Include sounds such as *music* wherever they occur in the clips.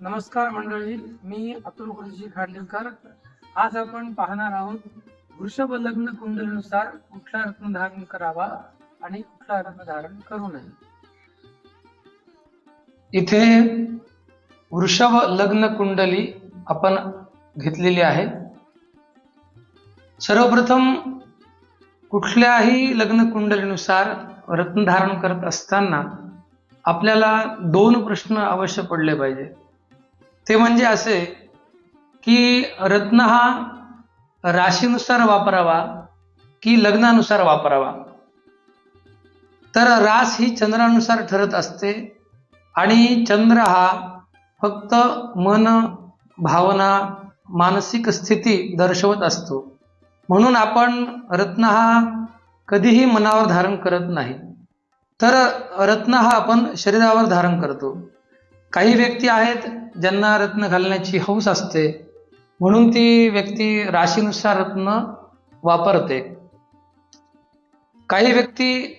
नमस्कार मंडळी मी अतुल गुरुजी खांडेकर. आज आपण पाहणार आहोत वृषभ लग्न कुंडलीनुसार कुठला रत्न धारण करावा आणि कुठला रत्न धारण करू नये. इथे वृषभ लग्न कुंडली आपण घेतलेली आहे. सर्वप्रथम कुठल्याही लग्न कुंडलीनुसार रत्न धारण करत असताना आपल्याला दोन प्रश्न अवश्य पडले पाहिजे. ते म्हणजे असे की रत्न हा राशीनुसार वापरावा की लग्नानुसार वापरावा. तर रास ही चंद्रानुसार ठरत असते आणि चंद्र हा फक्त मन भावना मानसिक स्थिती दर्शवत असतो. म्हणून आपण रत्न हा कधीही मनावर धारण करत नाही. तर रत्न हा आपण शरीरावर धारण करतो. काही व्यक्ती आहेत ज्यांना रत्न घालण्याची हौस असते म्हणून ती व्यक्ती राशीनुसार रत्न वापरते. काही व्यक्ती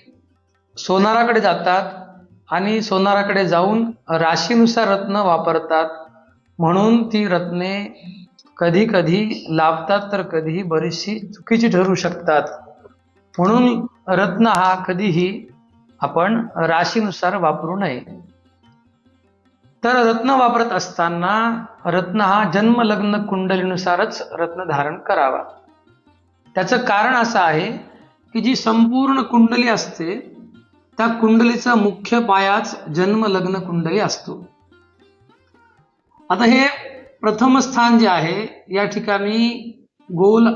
सोनाराकडे जातात आणि सोनाराकडे जाऊन राशीनुसार रत्न वापरतात म्हणून ती रत्ने कधी कधी लाभतात तर कधीही बरीचशी चुकीची ठरू शकतात. म्हणून रत्न हा कधीही आपण राशीनुसार वापरू नये. तर रत्न वापरत असताना रत्न हा जन्म लग्न कुंडलीनुसारच रत्न धारण करावा. त्याचं कारण असं आहे की जी संपूर्ण कुंडली असते त्या कुंडलीचा मुख्य पायाच जन्म लग्न कुंडली असतो. आता हे प्रथम स्थान जे आहे या ठिकाणी गोल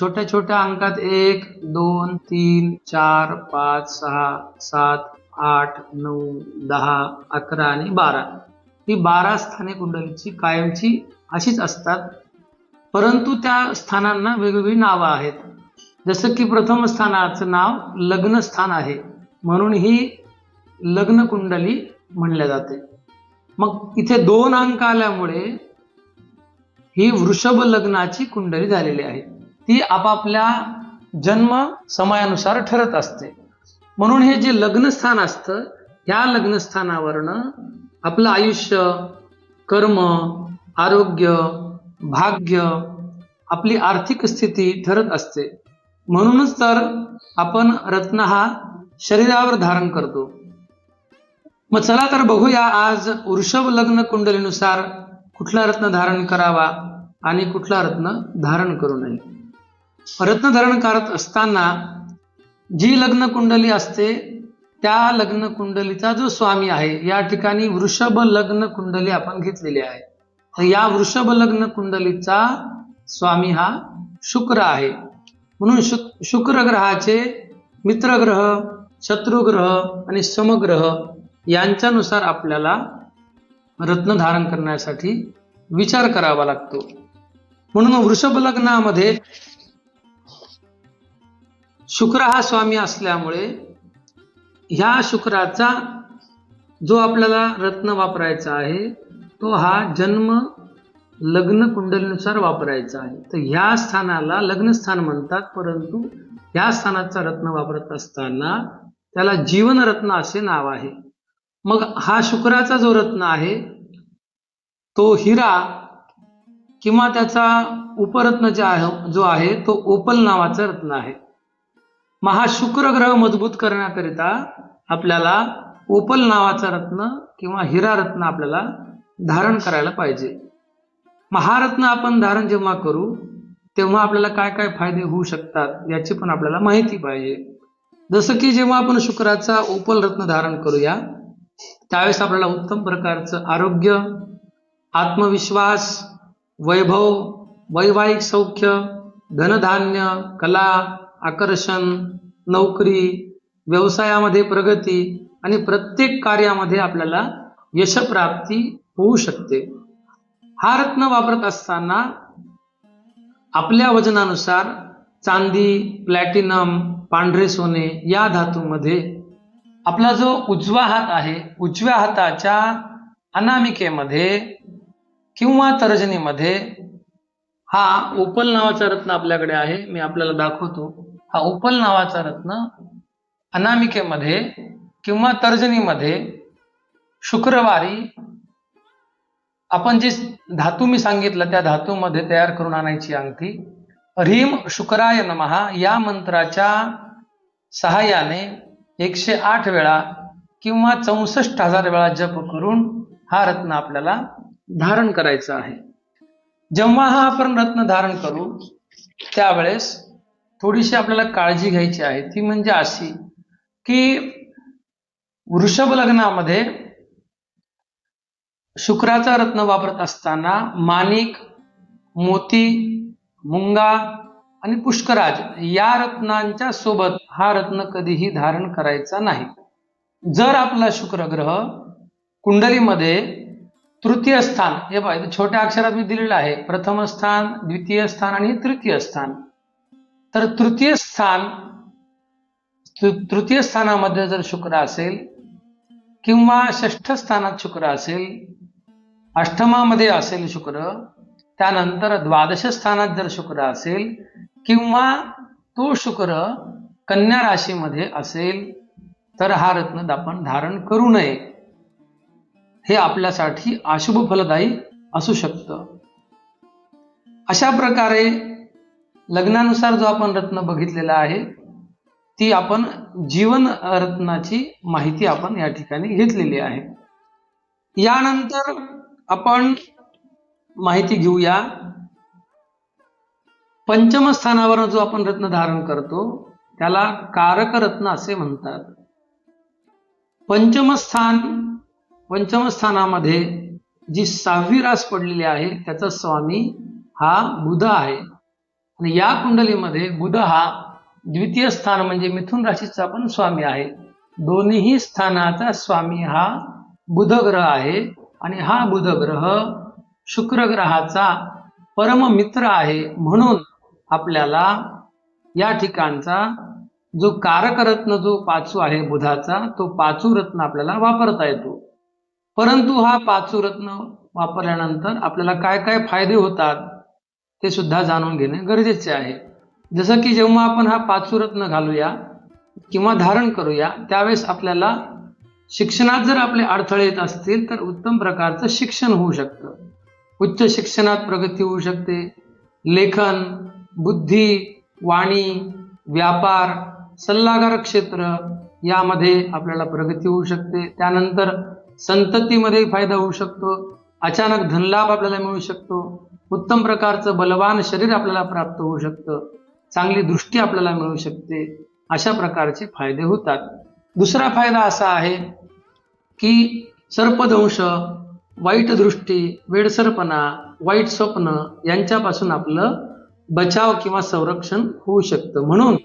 छोट्या छोट्या अंकात एक दोन तीन चार पाच सहा सात आठ नऊ दहा अकरा आणि बारा. ही बारा स्थाने कुंडलीची कायमची अशीच असतात. परंतु त्या स्थानांना वेगवेगळी नावं आहेत. जसं की प्रथम स्थानाचं नाव लग्न स्थान आहे. म्हणून ही लग्न कुंडली म्हणल्या जाते. मग इथे दोन अंक आल्यामुळे ही वृषभ लग्नाची कुंडली झालेली आहे. ती आपापल्या जन्म समयानुसार ठरत असते. म्हणून हे जे लग्नस्थान असतं ह्या लग्नस्थानावरनं आपलं आयुष्य कर्म आरोग्य भाग्य आपली आर्थिक स्थिती ठरत असते. म्हणूनच तर आपण रत्न हा शरीरावर धारण करतो. मग चला तर बघूया आज वृषभ लग्न कुंडलीनुसार कुठला रत्न धारण करावा आणि कुठला रत्न धारण करू नये. रत्न धारण करत असताना जी लग्न कुंडली असते त्या लग्न कुंडलीचा जो स्वामी आहे या ठिकाणी वृषभ लग्न कुंडली आपण घेतलेली आहे. तर या वृषभ लग्न कुंडलीचा स्वामी हा शुक्र आहे. म्हणून शुक शुक्र ग्रहाचे मित्रग्रह शत्रुग्रह आणि समग्रह यांच्यानुसार आपल्याला रत्न धारण करण्यासाठी विचार करावा लागतो. म्हणून वृषभ लग्नामध्ये शुक्र हा स्वामी असल्यामुळे ह्या शुक्राचा जो आपल्याला रत्न वापरायचा आहे तो हा जन्म लग्न कुंडलीनुसार वापरायचा आहे. तर ह्या स्थानाला लग्नस्थान म्हणतात परंतु ह्या स्थानाचा रत्न वापरत असताना त्याला जीवनरत्न असे नाव आहे. मग हा शुक्राचा जो रत्न आहे तो हिरा किंवा त्याचा उपरत्न जे आहे जो आहे तो ओपल नावाचा रत्न आहे. महाशुक्र ग्रह मजबूत करण्याकरिता आपल्याला ओपल नावाचा रत्न किंवा हिरा रत्न आपल्याला धारण करायला पाहिजे. महारत्न आपण धारण जेव्हा करू तेव्हा आपल्याला काय काय फायदे होऊ शकतात याची पण आपल्याला माहिती पाहिजे. जसं की जेव्हा आपण शुक्राचा ओपल रत्न धारण करूया त्यावेळेस आपल्याला उत्तम प्रकारचं आरोग्य आत्मविश्वास वैभव वैवाहिक सौख्य धनधान्य कला आकर्षण नोकरी व्यवसायामध्ये प्रगती आणि प्रत्येक कार्यामध्ये आपल्याला यशप्राप्ती होऊ शकते. हा रत्न वापरत असताना आपल्या वजनानुसार चांदी प्लॅटिनम पांढरे सोने या धातूमध्ये आपला जो उजवा हात आहे उजव्या हाताच्या अनामिकेमध्ये किंवा तर्जनीमध्ये हा ओपल नावाचा रत्न आपल्याकडे आहे. मी आपल्याला दाखवतो. हा उपल नावाचा रत्न अनामिकेमध्ये किंवा तर्जनीमध्ये शुक्रवारी आपण जे धातू मी सांगितलं त्या धातूमध्ये तयार करून आणायची अंगठी ह्रीम शुक्राय नमहा या मंत्राच्या सहाय्याने एकशे आठ वेळा किंवा चौसष्ट हजार वेळा जप करून हा रत्न आपल्याला धारण करायचा आहे. जेव्हा हा आपण रत्न धारण करू त्यावेळेस थोडीशी आपल्याला काळजी घ्यायची आहे. ती म्हणजे अशी की वृषभ लग्नामध्ये शुक्राचा रत्न वापरत असताना माणिक मोती मुंगा आणि पुष्कराज या रत्नांच्या सोबत हा रत्न कधीही धारण करायचा नाही. जर आपला शुक्र ग्रह कुंडलीमध्ये तृतीय स्थान हे पाहिजे छोट्या अक्षरात मी दिलेलं आहे. प्रथम स्थान द्वितीय स्थान आणि तृतीय स्थान. तर तृतीय स्थान तृतीय स्थानामध्ये जर शुक्र असेल किंवा षष्ठ स्थानात शुक्र असेल अष्टमामध्ये असेल शुक्र त्यानंतर द्वादश स्थानात जर शुक्र असेल किंवा तो शुक्र कन्या राशीमध्ये असेल तर हा रत्न आपण धारण करू नये. हे आपल्यासाठी अशुभ फलदायी असू शकतं. अशा प्रकारे लग्नानुसार जो आपण रत्न बघितलेला आहे ती आपण जीवन रत्नाची माहिती आपण या ठिकाणी घेतलेली आहे. यानंतर आपण माहिती घेऊया. पंचमस्थानावर जो आपण रत्न धारण करतो त्याला कारक रत्न असे म्हणतात. पंचम स्थान जी सहावी रास पडलेली आहे त्याचा स्वामी हा बुध आहे. आणि या कुंडलीमध्ये बुध हा द्वितीय स्थान म्हणजे मिथुन राशीचा पण स्वामी आहे. दोन्ही स्थानाचा स्वामी हा बुध ग्रह आहे आणि हा बुध ग्रह शुक्र ग्रहाचा परम मित्र आहे म्हणून आपल्याला या ठिकाणचा जो कारकरत्न जो पाचू आहे बुधाचा तो पाचू रत्न आपल्याला वापरता येतो. परंतु हा पाचू रत्न वापरल्यानंतर आपल्याला काय काय फायदे होतात? ते सुद्धा जाणून घेणे गरजेचे आहे. जसं की जेव्हा आपण हा पाचुरत्न घालूया किंवा धारण करूया त्यावेळेस आपल्याला शिक्षणात जर आपले अडथळे येत असतील तर उत्तम प्रकारचं शिक्षण होऊ शकतं. उच्च शिक्षणात प्रगती होऊ शकते. लेखन बुद्धी वाणी व्यापार सल्लागार क्षेत्र यामध्ये आपल्याला प्रगती होऊ शकते. त्यानंतर संततीमध्ये फायदा होऊ शकतो. अचानक धनलाभ आपल्याला मिळू शकतो. उत्तम प्रकारचं बलवान शरीर आपल्याला प्राप्त होऊ शकतं. चांगली दृष्टी आपल्याला मिळू शकते. अशा प्रकारचे फायदे होतात. दुसरा फायदा असा आहे की सर्पदंश वाईट दृष्टी वेडसरपणा वाईट स्वप्न यांच्यापासून आपलं बचाव किंवा संरक्षण होऊ शकतं. म्हणून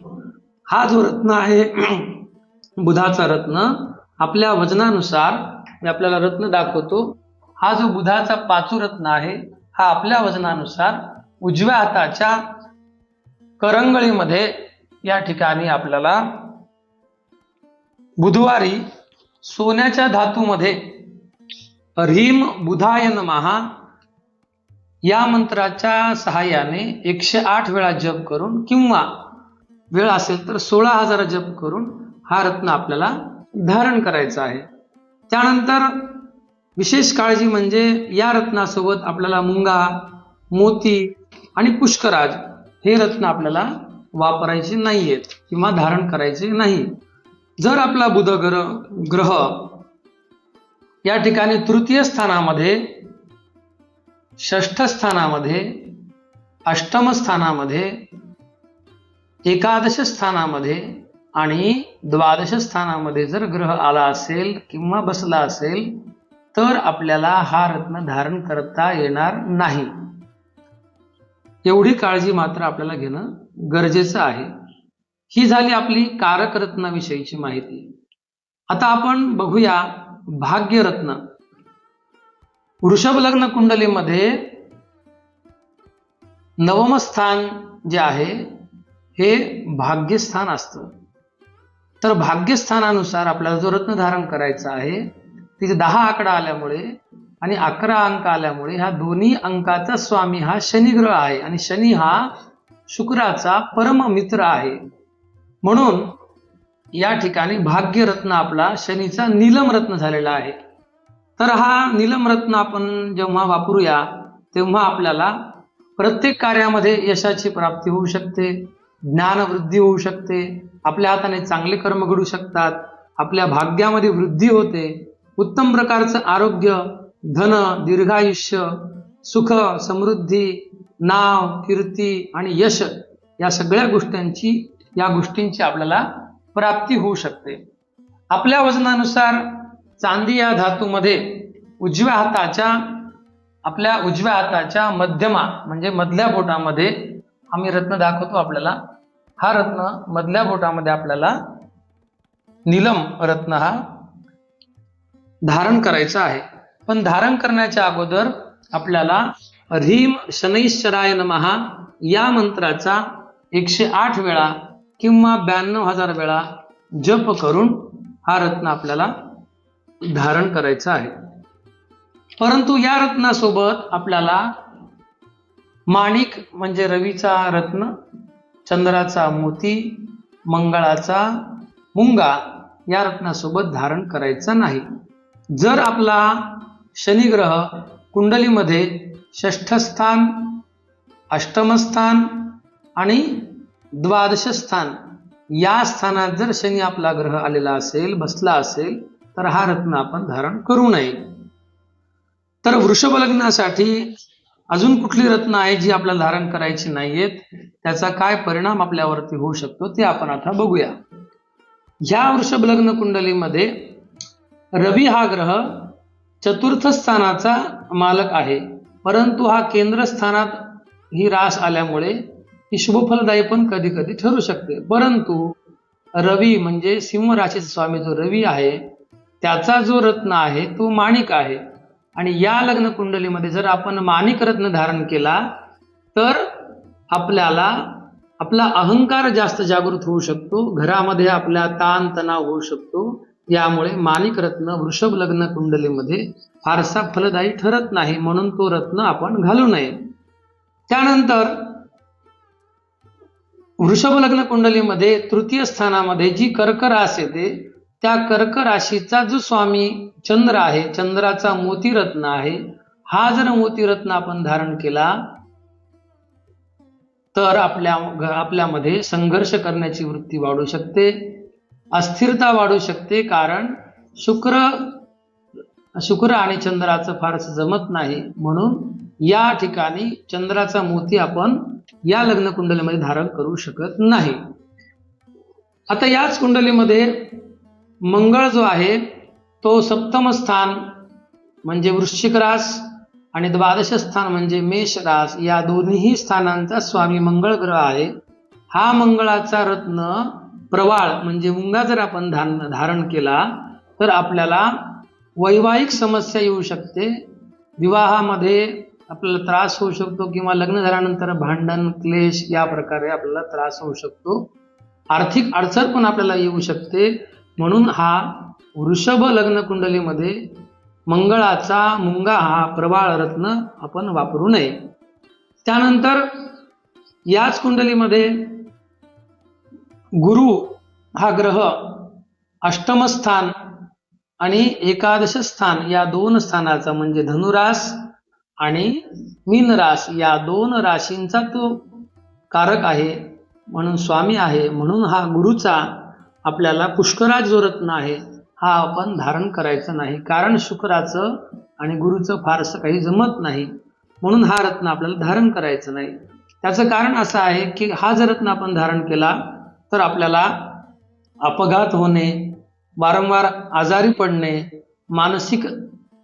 हा जो रत्न आहे *clears throat* बुधाचा रत्न आपल्या वजनानुसार मी आपल्याला रत्न दाखवतो. हा जो बुधाचा पाचू रत्न आहे हा आपल्या वजनानुसार उजव्या हाताच्या करंगळीमध्ये या ठिकाणी आपल्याला बुधवारी सोन्याच्या धातूमध्ये ह्रीम बुधायन महा या मंत्राच्या सहाय्याने एकशे आठ वेळा जप करून किंवा वेळ असेल तर सोळा हजार जप करून हा रत्न आपल्याला धारण करायचा आहे. त्यानंतर विशेष काळजी म्हणजे या रत्नासोबत आपल्याला मुंगा मोती आणि पुष्कराज हे रत्न आपल्याला वापरायचे नाहीयेत किंवा धारण करायचे नाही. जर आपला बुध ग्रह ग्रह या ठिकाणी तृतीय स्थानामध्ये षष्ठ स्थानामध्ये अष्टम स्थानामध्ये एकादश स्थानामध्ये आणि द्वादश स्थानामध्ये जर ग्रह आला असेल किंवा बसला असेल तर आपल्याला हा रत्न धारण करता येणार नाही. एवढी काळजी मात्र आपल्याला घेणं गरजेचं आहे. ही झाली आपली कारक रत्नाविषयीची माहिती. आता आपण बघूया भाग्यरत्न वृषभ लग्न कुंडलीमध्ये नवम स्थान जे आहे हे भाग्यस्थान असतं. तर भाग्यस्थानानुसार आपल्याला जो रत्न धारण करायचा आहे तिथे दहा आकडा आल्यामुळे आणि अकरा अंक आल्यामुळे ह्या दोन्ही अंकाचा स्वामी हा शनिग्रह आहे. आणि शनी हा शुक्राचा परम मित्र आहे. म्हणून या ठिकाणी भाग्यरत्न आपला शनीचा नीलम रत्न झालेला आहे. तर हा नीलम रत्न आपण जेव्हा वापरूया तेव्हा आपल्याला प्रत्येक कार्यामध्ये यशाची प्राप्ती होऊ शकते ज्ञानवृद्धी होऊ शकते आपल्या हाताने चांगले कर्म घडू शकतात आपल्या भाग्यामध्ये वृद्धी होते. उत्तम प्रकारचं आरोग्य धन दीर्घायुष्य सुख समृद्धी नाव कीर्ती आणि यश या सगळ्या गोष्टींची या गोष्टींची आपल्याला प्राप्ती होऊ शकते. आपल्या वजनानुसार चांदी या धातूमध्ये उजव्या हाताच्या आपल्या उजव्या हाताच्या मध्यमा म्हणजे मधल्या बोटामध्ये आम्ही रत्न दाखवतो आपल्याला. हा रत्न मधल्या बोटामध्ये आपल्याला नीलम रत्न हा धारण करायचं आहे. पण धारण करण्याच्या अगोदर आपल्याला ह्रीम शनैश्चराय नमहा या मंत्राचा एकशे आठ वेळा किंवा ब्याण्णव हजार वेळा जप करून हा रत्न आपल्याला धारण करायचा आहे. परंतु या रत्नासोबत आपल्याला माणिक म्हणजे रवीचा रत्न चंद्राचा मोती मंगळाचा मुंगा या रत्नासोबत धारण करायचा नाही. जर आपला शनिग्रह कुंडलीमध्ये षष्ठस्थान अष्टमस्थान आणि द्वादश स्थान या स्थानात जर शनी आपला ग्रह आलेला असेल बसला असेल तर हा रत्न आपण धारण करू नये. तर वृषभ लग्नासाठी अजून कुठली रत्न आहे जी आपल्याला धारण करायची नाहीयेत? त्याचा काय परिणाम आपल्यावरती होऊ शकतो ते आपण आता बघूया. ह्या वृषभ लग्न कुंडलीमध्ये रवी हा ग्रह चतुर्थ स्थानाचा मालक आहे. परंतु हा केंद्रस्थानात ही रास आल्यामुळे ही शुभफलदायी पण कधी कधी ठरू शकते. परंतु रवी म्हणजे सिंह राशीचा स्वामी जो रवी आहे त्याचा जो रत्न आहे तो माणिक आहे. आणि या लग्न कुंडलीमध्ये जर आपण माणिक रत्न धारण केला तर आपल्याला आपला अहंकार जास्त जागृत होऊ शकतो. घरामध्ये आपल्या ताणतणाव होऊ शकतो. यामुळे माणिक रत्न वृषभ लग्न कुंडलीमध्ये फारसा फलदायी ठरत नाही म्हणून तो रत्न आपण घालू नये. त्यानंतर वृषभ लग्न कुंडलीमध्ये तृतीय स्थानामध्ये जी कर्क रास येते त्या कर्क राशीचा जो स्वामी चंद्र आहे चंद्राचा मोतीरत्न आहे हा जर मोतीरत्न आपण धारण केला तर आपल्या आपल्यामध्ये संघर्ष करण्याची वृत्ती वाढू शकते. अस्थिरता वाढू शकते कारण शुक्र शुक्र आणि चंद्राचं फारसं जमत नाही. म्हणून या ठिकाणी चंद्राचा मोती आपण या लग्न कुंडलीमध्ये धारण करू शकत नाही. आता याच कुंडलीमध्ये मंगळ जो आहे तो सप्तम स्थान म्हणजे वृश्चिक रास आणि द्वादश स्थान म्हणजे मेष रास या दोन्ही स्थानांचा स्वामी मंगळ ग्रह आहे. हा मंगळाचा रत्न प्रवाळ म्हणजे मुंगा जर आपण धारण धारण केला तर आपल्याला वैवाहिक समस्या येऊ शकते. विवाहामध्ये आपल्याला त्रास होऊ शकतो किंवा लग्न झाल्यानंतर भांडण क्लेश या प्रकारे आपल्याला त्रास होऊ शकतो. आर्थिक अडचण पण आपल्याला येऊ शकते. म्हणून हा वृषभ लग्न कुंडलीमध्ये मंगळाचा मुंगा हा प्रवाळ रत्न आपण वापरू नये. त्यानंतर याच कुंडलीमध्ये गुरु हा ग्रह अष्टमस्थान आणि एकादश स्थान या दोन स्थानाचा म्हणजे धनुरास आणि मीनरास या दोन राशींचा तो कारक आहे म्हणून स्वामी आहे म्हणून हा गुरुचा आपल्याला पुष्कराज जो रत्न आहे हा आपण धारण करायचा नाही. कारण शुक्राचं आणि गुरुचं फारसं काही जमत नाही म्हणून हा रत्न आपल्याला धारण करायचं नाही. त्याचं कारण असं आहे की हा जर रत्न आपण धारण केला तर आपल्याला अपघात होणे वारंवार आजारी पडणे मानसिक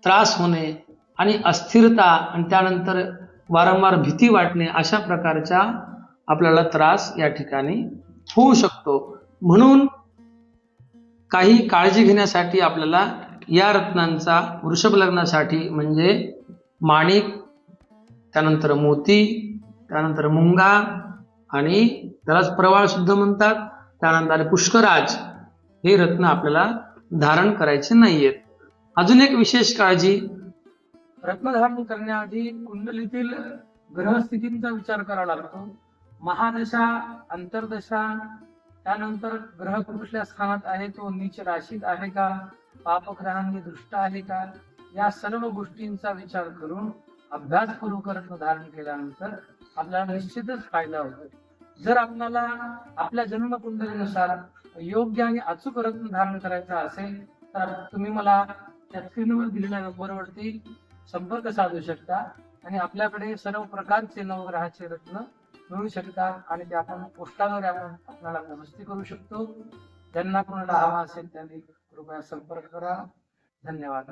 त्रास होणे आणि अस्थिरता आणि त्यानंतर वारंवार भीती वाटणे अशा प्रकारच्या आपल्याला त्रास या ठिकाणी होऊ शकतो. म्हणून काही काळजी घेण्यासाठी आपल्याला या रत्नांचा वृषभ लग्नासाठी म्हणजे माणिक त्यानंतर मोती त्यानंतर मुंगा आणि त्यालाच प्रवाळ सुद्धा म्हणतात. त्यानंतर पुष्कराज हे रत्न आपल्याला धारण करायचे नाहीयेत. अजून एक विशेष काळजी. रत्नधारण करण्याआधी कुंडलीतील ग्रहस्थितींचा विचार करावा लागतो. महादशा अंतर्दशा त्यानंतर ग्रह कुठल्या स्थानात आहे तो नीच राशीत आहे का? पापग्रहांनी दृष्ट आहे का? या सर्व गोष्टींचा विचार करून अभ्यासपूर्वक रत्न धारण केल्यानंतर आपल्याला निश्चितच फायदा होतो. जर आपल्याला आपल्या जन्मकुंडलीनुसार योग्य आणि अचूक रत्न धारण करायचा असेल तर तुम्ही मला त्या स्क्रीनवर दिलेल्या नंबरवरती संपर्क साधू शकता आणि आपल्याकडे सर्व प्रकारचे नवग्रहाचे रत्न मिळू शकतात आणि ते आपण पोस्टाद्वारे आपण आपल्याला दुरुस्ती करू शकतो. ज्यांना कोणाला हवा असेल त्यांनी कृपया संपर्क करा. धन्यवाद.